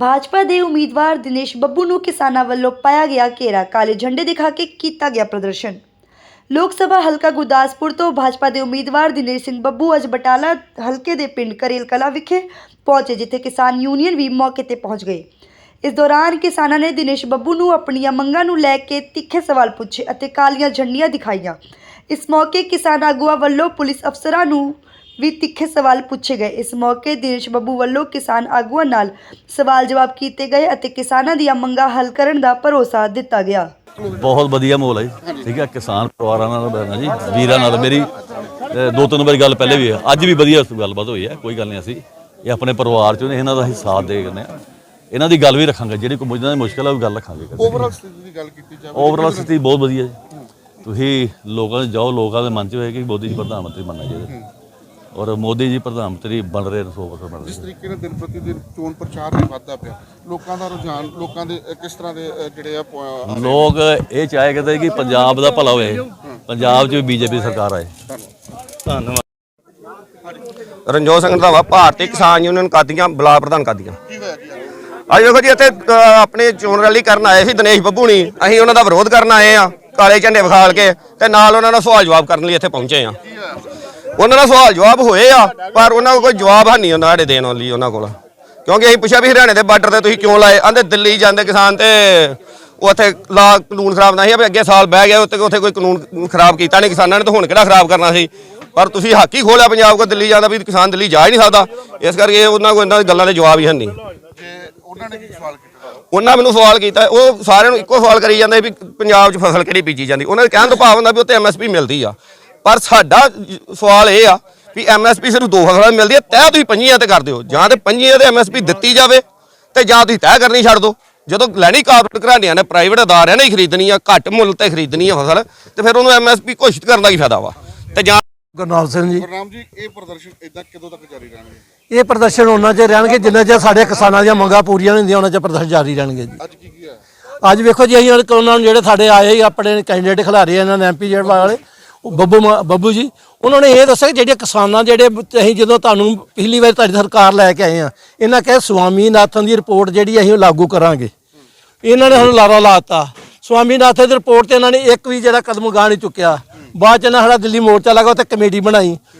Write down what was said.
ਭਾਜਪਾ ਦੇ ਉਮੀਦਵਾਰ ਦਿਨੇਸ਼ ਬੱਬੂ ਨੂੰ ਕਿਸਾਨਾਂ ਵੱਲੋਂ ਪਾਇਆ ਗਿਆ ਘੇਰਾ, ਕਾਲੇ ਝੰਡੇ ਦਿਖਾ ਕੇ ਕੀਤਾ ਗਿਆ ਪ੍ਰਦਰਸ਼ਨ। ਲੋਕ ਸਭਾ ਹਲਕਾ ਗੁਰਦਾਸਪੁਰ ਤੋਂ ਭਾਜਪਾ ਦੇ ਉਮੀਦਵਾਰ ਦਿਨੇਸ਼ ਸਿੰਘ ਬੱਬੂ ਅੱਜ ਬਟਾਲਾ ਹਲਕੇ ਦੇ ਪਿੰਡ ਕਰੇਲ ਕਲਾ ਵਿਖੇ ਪਹੁੰਚੇ, ਜਿੱਥੇ ਕਿਸਾਨ ਯੂਨੀਅਨ ਵੀ ਮੌਕੇ ਤੇ ਪਹੁੰਚ ਗਏ। ਇਸ ਦੌਰਾਨ ਕਿਸਾਨਾਂ ਨੇ ਦਿਨੇਸ਼ ਬੱਬੂ ਨੂੰ ਆਪਣੀਆਂ ਮੰਗਾਂ ਨੂੰ ਲੈ ਕੇ ਤਿੱਖੇ ਸਵਾਲ ਪੁੱਛੇ ਅਤੇ ਕਾਲੀਆਂ ਝੰਡੀਆਂ ਦਿਖਾਈਆਂ। ਇਸ ਮੌਕੇ ਕਿਸਾਨ ਆਗੂਆਂ ਵੱਲੋਂ ਪੁਲਿਸ ਅਫਸਰਾਂ ਨੂੰ ਵੀ ਤਿੱਖੇ ਸਵਾਲ ਪੁੱਛੇ ਗਏ। ਇਸ ਮੌਕੇ ਦਿਨੇਸ਼ ਬੱਬੂ ਵੱਲੋਂ ਕਿਸਾਨ ਆਗੂਆਂ ਨਾਲ ਸਵਾਲ ਜਵਾਬ ਕੀਤੇ ਗਏ ਅਤੇ ਕਿਸਾਨਾਂ ਦੀਆਂ ਮੰਗਾਂ ਹੱਲ ਕਰਨ ਦਾ ਭਰੋਸਾ ਦਿੱਤਾ ਗਿਆ। ਬਹੁਤ ਵਧੀਆ ਮਾਹੌਲ ਹੈ ਜੀ। ਠੀਕ ਹੈ ਕਿਸਾਨ ਪਰਿਵਾਰਾਂ ਨਾਲ ਬੈਠਣਾ ਜੀ ਵੀਰਾਂ ਨਾਲ। ਮੇਰੀ ਦੋ ਤਿੰਨ ਵਾਰੀ ਗੱਲ ਪਹਿਲੇ ਵੀ ਹੈ। ਅੱਜ ਵੀ ਵਧੀਆ ਗੱਲਬਾਤ ਹੋਈ ਹੈ ਕੋਈ ਗੱਲ ਨਹੀਂ ਅਸੀਂ। ਇਹ ਆਪਣੇ ਪਰਿਵਾਰ ਚੋਂ ਨੇ ਇਹਨਾਂ ਦਾ ਸਾਥ ਦੇ ਕਰਨੇ ਆ ਇਹਨਾਂ ਦੀ ਗੱਲ ਵੀ ਰੱਖਾਂਗੇ ਜਿਹੜੀ ਕੋਈ ਮੁੱਝਾਂ ਦੀ ਮੁਸ਼ਕਲ ਹੈ ਉਹ ਗੱਲ ਰੱਖਾਂਗੇ ਓਵਰਆਲ ਸਥਿਤੀ ਦੀ ਗੱਲ ਕੀਤੀ ਜਾਵੇ ਓਵਰਆਲ ਸਥਿਤੀ ਬਹੁਤ ਵਧੀਆ ਜੀ। ਤੁਸੀਂ ਲੋਕਾਂ 'ਚ ਜਾਓ ਲੋਕਾਂ ਦੇ ਮਨ 'ਚ ਹੋਏ ਕਿ ਮੋਦੀ ਜੀ ਪ੍ਰਧਾਨ ਮੰਤਰੀ ਬਣਨਾ ਚਾਹੀਦਾ। ਔਰ ਮੋਦੀ ਜੀ ਪ੍ਰਧਾਨ ਮੰਤਰੀ ਬਣ ਰਹੇ ਨੇ 100% ਬਣ ਜਿਸ ਰਹੇ ਤਰੀਕੇ ਨਾਲ ਦਿਨ ਪ੍ਰਤੀ ਦਿਨ ਚੋਣ ਪ੍ਰਚਾਰ ਵੀ ਵੱਧਦਾ ਪਿਆ। ਲੋਕਾਂ ਦਾ ਰੁਝਾਨ ਲੋਕਾਂ ਦੇ ਅ, ਕਿਸ ਤਰ੍ਹਾਂ ਦੇ ਅ, ਜਿਹੜੇ ਆ ਪ- ਲੋਕ ਇਹ ਚਾਹੇ ਕਰਦੇ ਕਿ ਪੰਜਾਬ ਦਾ ਭਲਾ ਹੋਵੇ ਪੰਜਾਬ 'ਚ ਬੀਜੇਪੀ ਸਰਕਾਰ ਆਏ। ਰਣਜੋਤ ਸਿੰਘ ਰੰਧਾਵਾ ਭਾਰਤੀ ਕਿਸਾਨ ਯੂਨੀਅਨ ਕਾਦੀਆਂ ਬਲਾਕ ਪ੍ਰਧਾਨ ਕਾਦੀਆਂ। ਕੀ ਹੋਇਆ ਜੀ ਅੱਜ? ਅੱਜ ਵੇਖੋ ਜੀ ਇੱਥੇ ਅ, ਆਪਣੇ ਚੋਣ ਰੈਲੀ ਕਰਨ ਆਏ ਸੀ ਦਿਨੇਸ਼ ਬੱਬੂ ਨਹੀਂ ਅਸੀਂ ਉਹਨਾਂ ਦਾ ਵਿਰੋਧ ਕਰਨ ਆਏ ਆ ਕਾਲੇ ਝੰਡੇ ਵਿਖਾਲ ਕੇ ਤੇ ਨਾਲ ਉਹਨਾਂ ਨਾਲ ਸਵਾਲ ਜਵਾਬ ਕਰਨ ਲਈ ਇੱਥੇ ਪਹੁੰਚੇ ਆ। ਉਹਨਾਂ ਨਾਲ ਸਵਾਲ ਜਵਾਬ ਹੋਏ ਆ ਪਰ ਉਹਨਾਂ ਕੋਲ ਕੋਈ ਜਵਾਬ ਹੈ ਨਹੀਂ ਉਹਨਾਂ ਸਾਡੇ ਦੇਣ ਲਈ ਉਹਨਾਂ ਕੋਲ। ਕਿਉਂਕਿ ਅਸੀਂ ਪੁੱਛਿਆ ਵੀ ਹਰਿਆਣੇ ਦੇ ਬਾਰਡਰ ਤੇ ਤੁਸੀਂ ਕਿਉਂ ਲਾਏ? ਆਂਦੇ ਦਿੱਲੀ ਜਾਂਦੇ ਕਿਸਾਨ ਤੇ ਉੱਥੇ ਲਾ ਕਾਨੂੰਨ ਖਰਾਬ ਨਹੀਂ ਆ ਵੀ ਅੱਗੇ ਸਾਲ ਬਹਿ ਗਿਆ ਉੱਥੇ ਉੱਥੇ ਕੋਈ ਕਾਨੂੰਨ ਖਰਾਬ ਕੀਤਾ ਨਹੀਂ ਕਿਸਾਨਾਂ ਨੇ ਤਾਂ ਹੁਣ ਕਿਹੜਾ ਖਰਾਬ ਕਰਨਾ ਸੀ? ਪਰ ਤੁਸੀਂ ਹੱਕ ਹੀ ਖੋਲਿਆ ਪੰਜਾਬ ਕੋ ਦਿੱਲੀ ਜਾਂਦਾ ਵੀ ਕਿਸਾਨ ਦਿੱਲੀ ਜਾ ਹੀ ਨਹੀਂ ਸਕਦਾ। ਇਸ ਕਰਕੇ ਉਹਨਾਂ ਕੋਲ ਇਹਨਾਂ ਗੱਲਾਂ ਦੇ ਜਵਾਬ ਹੀ ਹੈ ਨਹੀਂ। ਜੇ ਉਹਨਾਂ ਨੇ ਕੀ ਸਵਾਲ ਕੀਤਾ? ਉਹਨਾਂ ਮੈਨੂੰ ਸਵਾਲ ਕੀਤਾ ਉਹ ਸਾਰਿਆਂ ਨੂੰ ਇੱਕੋ ਸਵਾਲ ਕਰੀ ਜਾਂਦੇ ਵੀ ਪੰਜਾਬ 'ਚ ਫਸਲ ਕਿਹੜੀ ਬੀਜੀ ਜਾਂਦੀ? ਉਹਨਾਂ ਦੇ ਕਹਿਣ ਤੋਂ ਭਾਵ ਹੁੰਦਾ ਵੀ ਉੱਥੇ ਐਮਐਸਪੀ ਮਿਲਦੀ ਆ। ਪਰ ਸਾਡਾ ਸਵਾਲ ਇਹ ਆ ਵੀ ਐਮਐਸਪੀ ਸਿਰਫ ਦੋ ਫਸਲਾਂ ਮਿਲਦੀ ਹੈ ਤੈਅ ਤੁਸੀਂ ਪੰਜੀਆਂ ਤੇ ਕਰ ਦਿਓ। ਜਾਂ ਤੇ ਪੰਜੀਆਂ ਤੇ ਐਮਐਸਪੀ ਦਿੱਤੀ ਜਾਵੇ ਤੇ ਜਾਂ ਤੁਸੀਂ ਤੈਅ ਕਰਨੀ ਛੱਡ ਦਿਓ। ਜਦੋਂ ਲੈਣੀ ਕਾਰਪੋਰੇਟ ਘਰਾਣਿਆਂ ਨੇ ਪ੍ਰਾਈਵੇਟ ਅਦਾਰਿਆਂ ਨੇ ਹੀ ਖਰੀਦਣੀ ਆ ਘੱਟ ਮੁੱਲ ਤੇ ਖਰੀਦਣੀ ਆ ਫਸਲ ਤੇ ਫਿਰ ਉਹਨੂੰ ਐਮਐਸਪੀ ਘੋਸ਼ਿਤ ਕਰਨ ਦਾ ਕੀ ਫਾਇਦਾ ਵਾ? ਤੇ ਜਾਂ ਗੁਰਨਾਮ ਸਿੰਘ ਜੀ। ਗੁਰਨਾਮ ਜੀ ਇਹ ਪ੍ਰਦਰਸ਼ਨ ਇਦਾਂ ਕਦੋਂ ਤੱਕ ਜਾਰੀ ਰਹਿਣਗੇ? ਇਹ ਪ੍ਰਦਰਸ਼ਨ ਉਹਨਾਂ ਚਿਰ ਰਹਿਣਗੇ ਜਿੰਨਾ ਚਿਰ ਸਾਡੇ ਕਿਸਾਨਾਂ ਦੀਆਂ ਮੰਗਾਂ ਪੂਰੀਆਂ ਨਹੀਂ ਹੁੰਦੀਆਂ ਉਹਨਾਂ ਚਿਰ ਪ੍ਰਦਰਸ਼ਨ ਜਾਰੀ ਰਹਿਣਗੇ ਜੀ। ਅੱਜ ਕੀ ਕੀ ਹੋਇਆ? ਅੱਜ ਵੇਖੋ ਜੀ ਅਸੀਂ ਉਹਨਾਂ ਨੂੰ ਜਿਹੜੇ ਸਾਡੇ ਆਏ ਆਪਣੇ ਕੈਂਡੀਡੇਟ ਖਿਲਾਰੇ ਇਹਨਾਂ ਨੇ ਐਮਪੀ ਜਿਹੜੇ ਵਾਲੇ ਉਹ ਬੱਬੂ ਮਾ- ਬੱਬੂ ਜੀ, ਉਹਨਾਂ ਨੇ ਇਹ ਦੱਸਿਆ ਕਿ ਜਿਹੜੇ ਕਿਸਾਨਾਂ ਜਿਹੜੇ ਅਸੀਂ ਜਦੋਂ ਤੁਹਾਨੂੰ ਪਿਛਲੀ ਵਾਰ ਤੁਹਾਡੀ ਸਰਕਾਰ ਲੈ ਕੇ ਆਏ ਆ ਇਹਨਾਂ ਕਹੇ ਸਵਾਮੀਨਾਥਨ ਦੀ ਰਿਪੋਰਟ ਜਿਹੜੀ ਅਸੀਂ ਉਹ ਲਾਗੂ ਕਰਾਂਗੇ। ਇਹਨਾਂ ਨੇ ਹੁਣ ਲਾਰਾ ਲਾਤਾ। ਸਵਾਮੀਨਾਥਨ ਦੀ ਰਿਪੋਰਟ ਤੇ ਇਹਨਾਂ ਨੇ ਇੱਕ ਵੀ ਜਿਹੜਾ ਕਦਮ ਗਾਹ ਨਹੀਂ ਚੁੱਕਿਆ। ਬਾਅਦ ਚ ਇਹਨਾਂ ਸਾਡਾ ਦਿੱਲੀ ਮੋਰਚਾ ਲਗਾ, ਉੱਥੇ ਕਮੇਟੀ ਬਣਾਈ।